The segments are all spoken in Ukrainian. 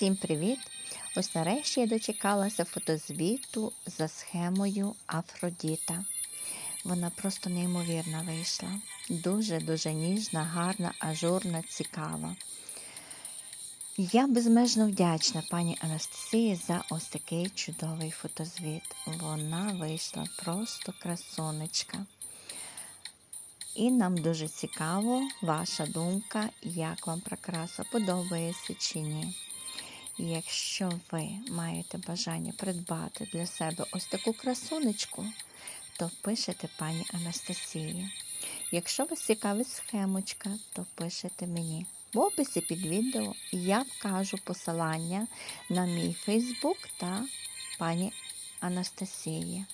Всім привіт! Ось нарешті я дочекалася фотозвіту за схемою Афродіта. Вона просто неймовірна вийшла. Дуже-дуже ніжна, гарна, ажурна, цікава. Я безмежно вдячна пані Анастасії за ось такий чудовий фотозвіт. Вона вийшла просто красунечка. І нам дуже цікаво ваша думка, як вам прикраса подобається чи ні. І якщо ви маєте бажання придбати для себе ось таку красунечку, то пишете пані Анастасії. Якщо вас цікавить схемочка, то пишете мені. В описі під відео я вкажу посилання на мій Фейсбук та пані Анастасії.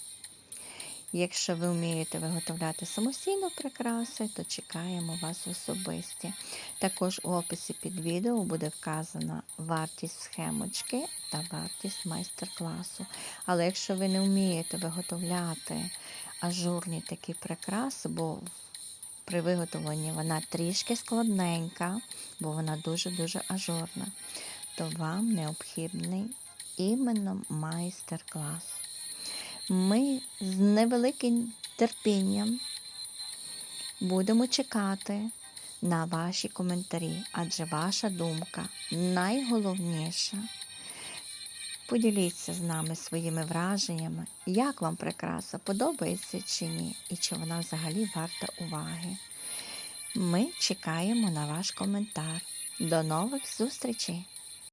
Якщо ви вмієте виготовляти самостійно прикраси, то чекаємо вас особисті. Також у описі під відео буде вказана вартість схемочки та вартість майстер-класу. Але якщо ви не вмієте виготовляти ажурні такі прикраси, бо при виготовленні вона трішки складненька, бо вона дуже-дуже ажурна, то вам необхідний іменно майстер-клас. Ми з невеликим терпінням будемо чекати на ваші коментарі, адже ваша думка найголовніша. Поділіться з нами своїми враженнями, як вам прикраса подобається чи ні, і чи вона взагалі варта уваги. Ми чекаємо на ваш коментар. До нових зустрічей!